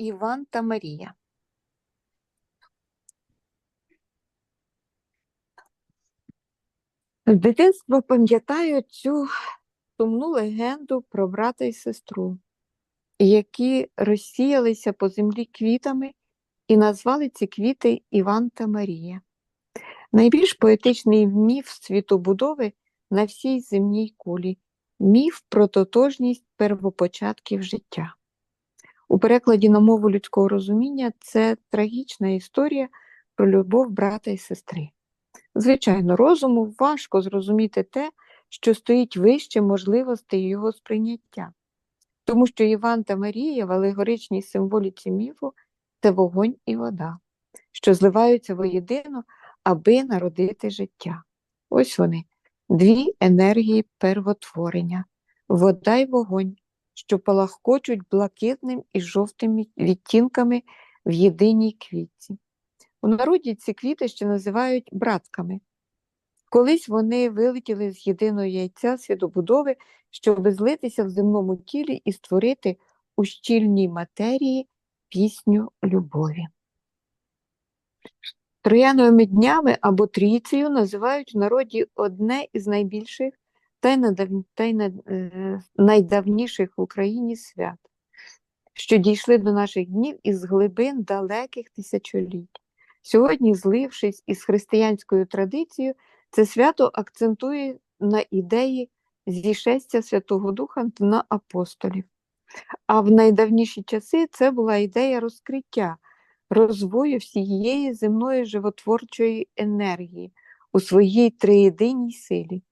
Іван та Марія. З дитинства пам'ятаю цю сумну легенду про брата і сестру, які розсіялися по землі квітами і назвали ці квіти Іван та Марія. Найбільш поетичний міф світобудови на всій земній кулі міф про тотожність первопочатків життя. У перекладі на мову людського розуміння це трагічна історія про любов брата і сестри. Звичайно, розуму важко зрозуміти те, що стоїть вище можливостей його сприйняття, тому що Іван та Марія в алегоричній символіці міфу це вогонь і вода, що зливаються воєдино, аби народити життя. Ось вони, дві енергії первотворення, вода й вогонь, що палахкочуть блакитним і жовтими відтінками в єдиній квітці. У народі ці квіти ще називають братками. Колись вони вилетіли з єдиного яйця світобудови, щоб злитися в земному тілі і створити у щільній матерії пісню любові. Трояновими днями або трійцею називають в народі одне із найбільших та й, надав... та й над... е... найдавніших в Україні свят, що дійшли до наших днів із глибин далеких тисячоліть. Сьогодні, злившись із християнською традицією, це свято акцентує на ідеї зішестя Святого Духа на апостолів. А в найдавніші часи це була ідея розкриття, розвою всієї земної животворчої енергії у своїй триєдиній силі.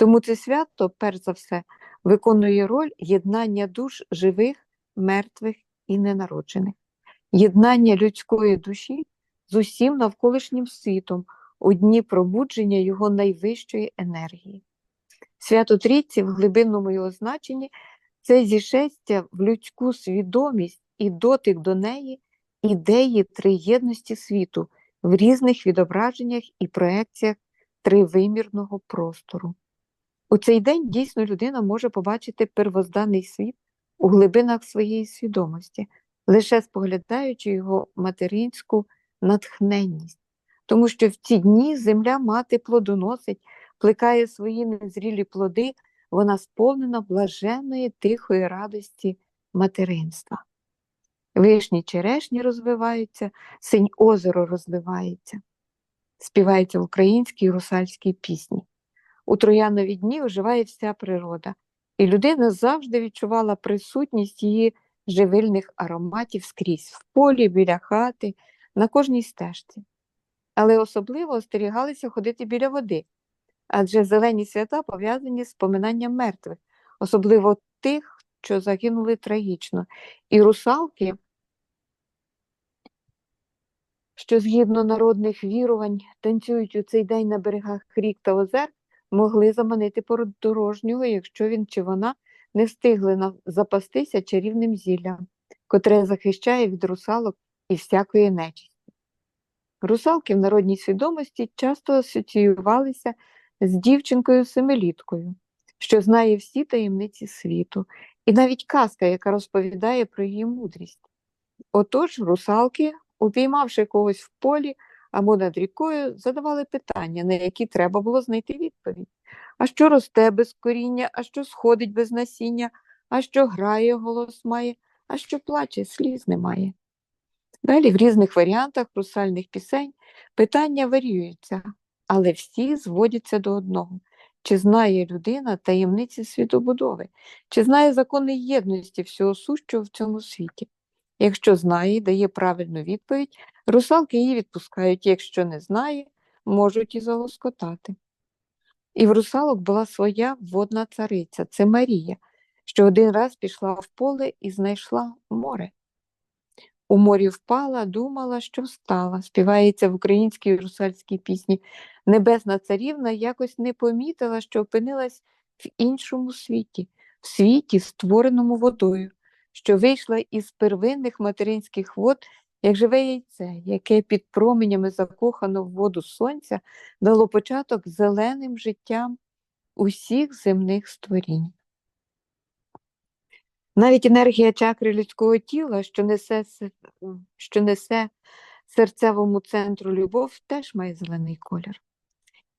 Тому це свято, перш за все, виконує роль єднання душ живих, мертвих і ненароджених, єднання людської душі з усім навколишнім світом у дні пробудження його найвищої енергії. Свято Трійці в глибинному його значенні це зішестя в людську свідомість і дотик до неї ідеї триєдності світу в різних відображеннях і проекціях тривимірного простору. У цей день дійсно людина може побачити первозданий світ у глибинах своєї свідомості, лише споглядаючи його материнську натхненність, тому що в ці дні земля мати плодоносить, плекає свої незрілі плоди, вона сповнена блаженної тихої радості материнства. Вишні черешні розвиваються, синь озеро розливається, співається в українській русальській пісні. У троянові дні оживає вся природа, і людина завжди відчувала присутність її живильних ароматів скрізь в полі, біля хати, на кожній стежці. Але особливо остерігалися ходити біля води, адже зелені свята пов'язані з поминанням мертвих, особливо тих, що загинули трагічно, і русалки, що згідно народних вірувань танцюють у цей день на берегах рік та озер, могли заманити подорожнього, якщо він чи вона не встигли запастися чарівним зіллям, котре захищає від русалок і всякої нечисті. Русалки в народній свідомості часто асоціювалися з дівчинкою семиліткою, що знає всі таємниці світу, і навіть казка, яка розповідає про її мудрість. Отож, русалки, упіймавши когось в полі або над рікою, задавали питання, на які треба було знайти відповідь. А що росте без коріння, а що сходить без насіння, а що грає, голос має, а що плаче, сліз немає. Далі в різних варіантах русальних пісень питання варіюються, але всі зводяться до одного. Чи знає людина таємниці світобудови, чи знає закони єдності всього сущого в цьому світі? Якщо знає і дає правильну відповідь, русалки її відпускають, якщо не знає, можуть і залоскотати. І в русалок була своя водна цариця, це Марія, що один раз пішла в поле і знайшла море. У морі впала, думала, що встала, співається в українській русальській пісні. Небесна царівна якось не помітила, що опинилась в іншому світі, в світі, створеному водою, що вийшла із первинних материнських вод, як живе яйце, яке під променями закохано в воду сонця дало початок зеленим життям усіх земних створінь. Навіть енергія чакри людського тіла, що несе, що несе серцевому центру любов, теж має зелений колір.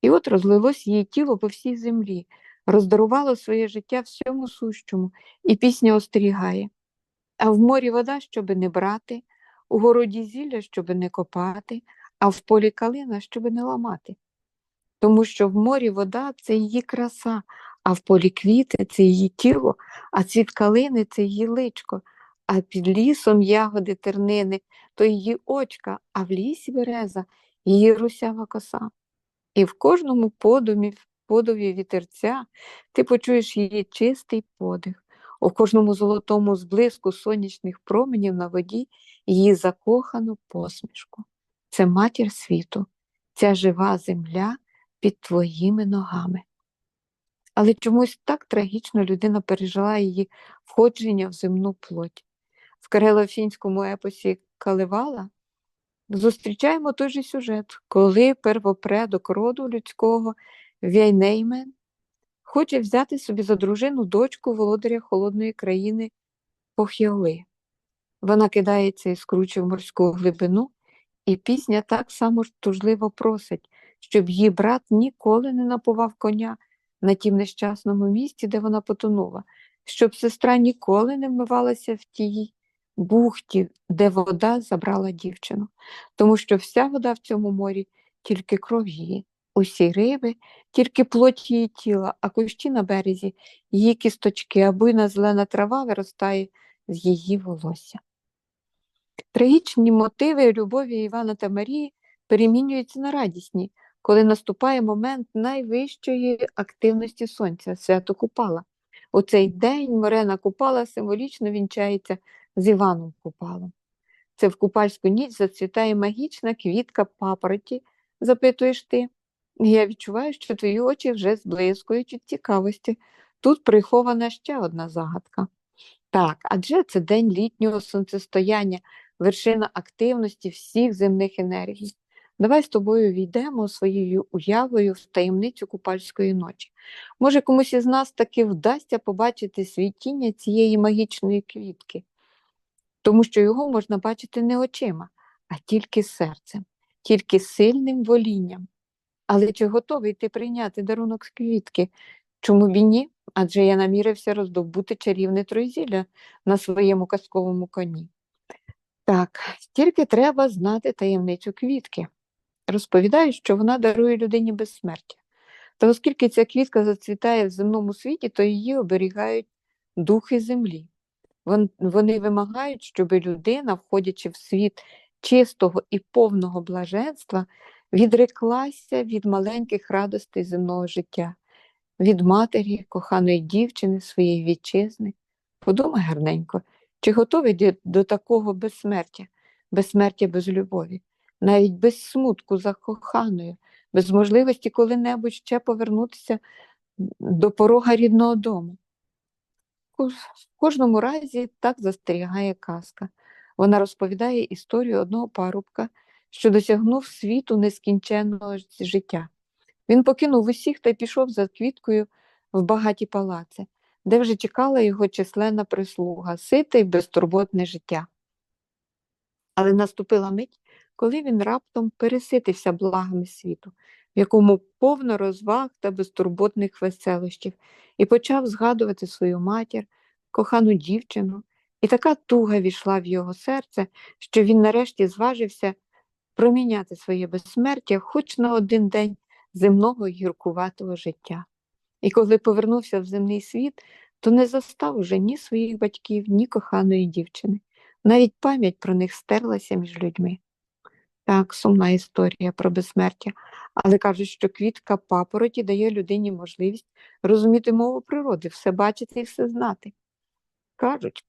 І от розлилось її тіло по всій землі, роздарувало своє життя всьому сущому, і пісня остерігає. А в морі вода, щоби не брати, у городі зілля, щоби не копати, а в полі калина, щоби не ламати. Тому що в морі вода це її краса, а в полі квіти це її тіло, а цвіт калини це її личко, а під лісом ягоди тернини то її очка, а в лісі береза її русява коса. І в кожному подумі, подові вітерця ти почуєш її чистий подих, у кожному золотому зблиску сонячних променів на воді її закохану посмішку. Це матір світу, ця жива земля під твоїми ногами. Але чомусь так трагічно людина пережила її входження в земну плоть. В карело-фінському епосі Калевала зустрічаємо той же сюжет, коли первопредок роду людського Вяйнеймен хоче взяти собі за дружину дочку володаря холодної країни Похіоли. Вона кидається і скручує в морську глибину, і пісня так само ж тужливо просить, щоб її брат ніколи не напував коня на тім нещасному місці, де вона потонула, щоб сестра ніколи не вмивалася в тій бухті, де вода забрала дівчину, тому що вся вода в цьому морі тільки кров її, усі риби, тільки плоть її тіла, а кущі на березі, її кісточки, а буйна зелена трава виростає з її волосся. Трагічні мотиви любові Івана та Марії перемінюються на радісні, коли наступає момент найвищої активності сонця, свято Купала. У цей день Морена Купала символічно вінчається з Іваном Купалом. Це в купальську ніч зацвітає магічна квітка папороті, запитуєш ти. Я відчуваю, що твої очі вже зблискують від цікавості. Тут прихована ще одна загадка. Так, адже це день літнього сонцестояння, вершина активності всіх земних енергій. Давай з тобою війдемо своєю уявою в таємницю купальської ночі. Може, комусь із нас таки вдасться побачити світіння цієї магічної квітки, тому що його можна бачити не очима, а тільки серцем, тільки сильним волінням. Але чи готовий ти прийняти дарунок з квітки? Чому б і ні? Адже я намірився роздобути чарівне тройзілля на своєму казковому коні. Так, тільки треба знати таємницю квітки. Розповідають, що вона дарує людині безсмертя. Та оскільки ця квітка зацвітає в земному світі, то її оберігають духи землі. Вони вимагають, щоб людина, входячи в світ чистого і повного блаженства, відреклася від маленьких радостей земного життя, від матері, коханої дівчини, своєї вітчизни. Подумай гарненько, чи готовий ти до такого безсмертя, безсмертя без любові, навіть без смутку за коханою, без можливості коли-небудь ще повернутися до порога рідного дому. В кожному разі так застерігає казка. Вона розповідає історію одного парубка, що досягнув світу нескінченного життя. Він покинув усіх та пішов за квіткою в багаті палаци, де вже чекала його численна прислуга, сите й безтурботне життя. Але наступила мить, коли він раптом переситився благами світу, в якому повно розваг та безтурботних веселощів, і почав згадувати свою матір, кохану дівчину, і така туга війшла в його серце, що він нарешті зважився проміняти своє безсмертя хоч на один день земного гіркуватого життя. І коли повернувся в земний світ, то не застав уже ні своїх батьків, ні коханої дівчини. Навіть пам'ять про них стерлася між людьми. Так, сумна історія про безсмертя, але кажуть, що квітка папороті дає людині можливість розуміти мову природи, все бачити і все знати. Кажуть,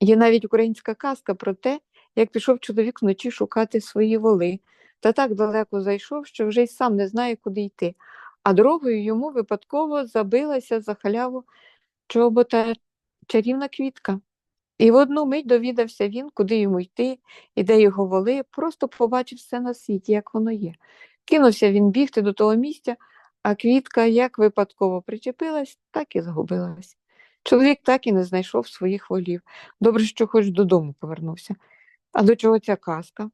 є навіть українська казка про те, як пішов чоловік вночі шукати свої воли, та так далеко зайшов, що вже й сам не знає, куди йти, а дорогою йому випадково забилася за халяву чобота чарівна квітка. І в одну мить довідався він, куди йому йти, і де його воли, просто побачив все на світі, як воно є. Кинувся він бігти до того місця, а квітка як випадково причепилась, так і загубилась. Чоловік так і не знайшов своїх волів. Добре, що хоч додому повернувся. А до чого ця казка?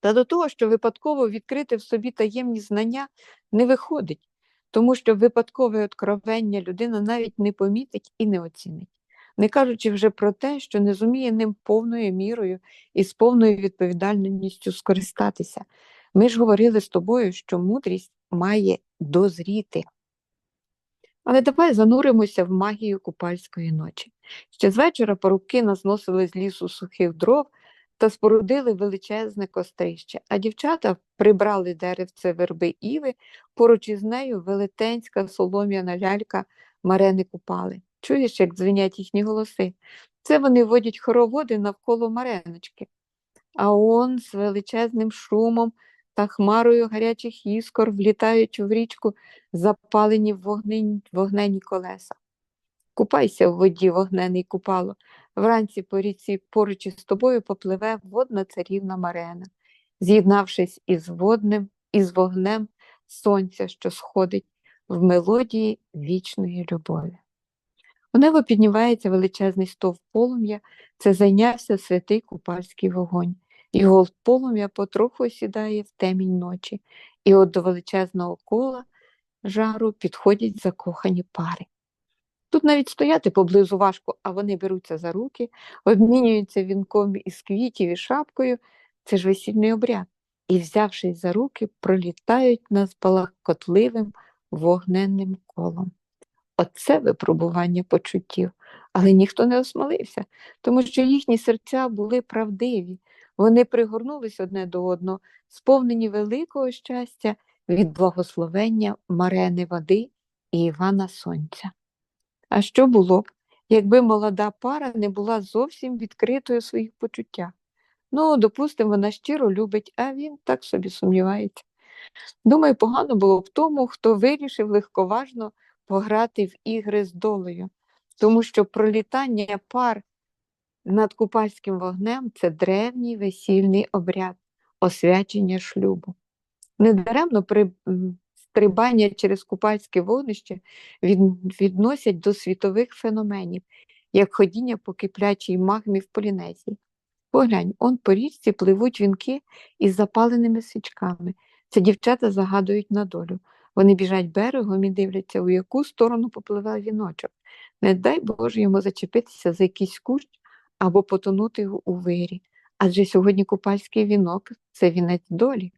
Та до того, що випадково відкрити в собі таємні знання не виходить, тому що випадкове откровення людина навіть не помітить і не оцінить, не кажучи вже про те, що не зуміє ним повною мірою і з повною відповідальністю скористатися. Ми ж говорили з тобою, що мудрість має дозріти. Але давай зануримося в магію купальської ночі. Ще з вечора порубки назносили з лісу сухих дров та спорудили величезне кострище, а дівчата прибрали деревце верби Іви, поруч із нею велетенська солом'яна лялька Марени купали. Чуєш, як дзвенять їхні голоси? Це вони водять хороводи навколо Мареночки. А он з величезним шумом та хмарою гарячих іскор влітають в річку запалені вогнені, вогнені колеса. Купайся в воді, вогнений купало. Вранці по ріці поруч із тобою попливе водна царівна Марена, з'єднавшись із водним, із вогнем сонця, що сходить в мелодії вічної любові. У небо піднімається величезний стовп полум'я, це зайнявся святий купальський вогонь. Його полум'я потроху сідає в темінь ночі, і от до величезного кола жару підходять закохані пари. Тут навіть стояти поблизу важко, а вони беруться за руки, обмінюються вінком із квітів і шапкою. Це ж весільний обряд. І, взявшись за руки, пролітають над спалахкотливим вогненним колом. Оце випробування почуттів, але ніхто не осмолився, тому що їхні серця були правдиві. Вони пригорнулись одне до одного, сповнені великого щастя від благословення Марени води і Івана Сонця. А що було б, якби молода пара не була зовсім відкритою у своїх почуттях? Ну, допустимо, вона щиро любить, а він так собі сумнівається. Думаю, погано було б тому, хто вирішив легковажно пограти в ігри з долею, тому що пролітання пар над купальським вогнем це древній весільний обряд, освячення шлюбу. Недаремно при стрибання через купальське вогнище відносять до світових феноменів, як ходіння по киплячій магмі в Полінезії. Поглянь, он по річці пливуть вінки із запаленими свічками. Це дівчата загадують на долю. Вони біжать берегом і дивляться, у яку сторону попливе віночок. Не дай Боже йому зачепитися за якийсь кущ або потонути у вирі. Адже сьогодні купальський вінок це вінець долі.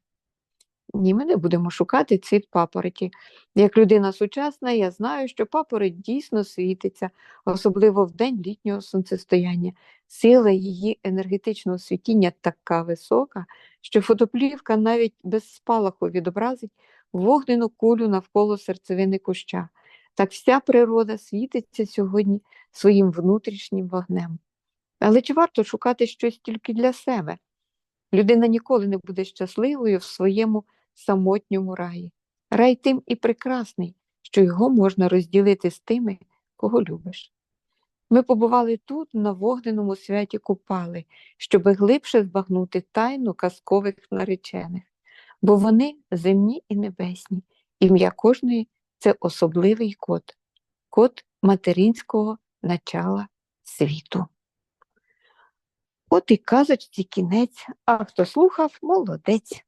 Ні, ми не будемо шукати цвіт папороті. Як людина сучасна, я знаю, що папороть дійсно світиться, особливо в день літнього сонцестояння. Сила її енергетичного світіння така висока, що фотоплівка навіть без спалаху відобразить вогнену кулю навколо серцевини куща. Так вся природа світиться сьогодні своїм внутрішнім вогнем. Але чи варто шукати щось тільки для себе? Людина ніколи не буде щасливою в своєму самотньому раї. Рай тим і прекрасний, що його можна розділити з тими, кого любиш. Ми побували тут, на вогненому святі Купали, щоби глибше збагнути тайну казкових наречених, бо вони земні і небесні, ім'я кожної це особливий код, код материнського начала світу. От і казочці кінець, а хто слухав, молодець.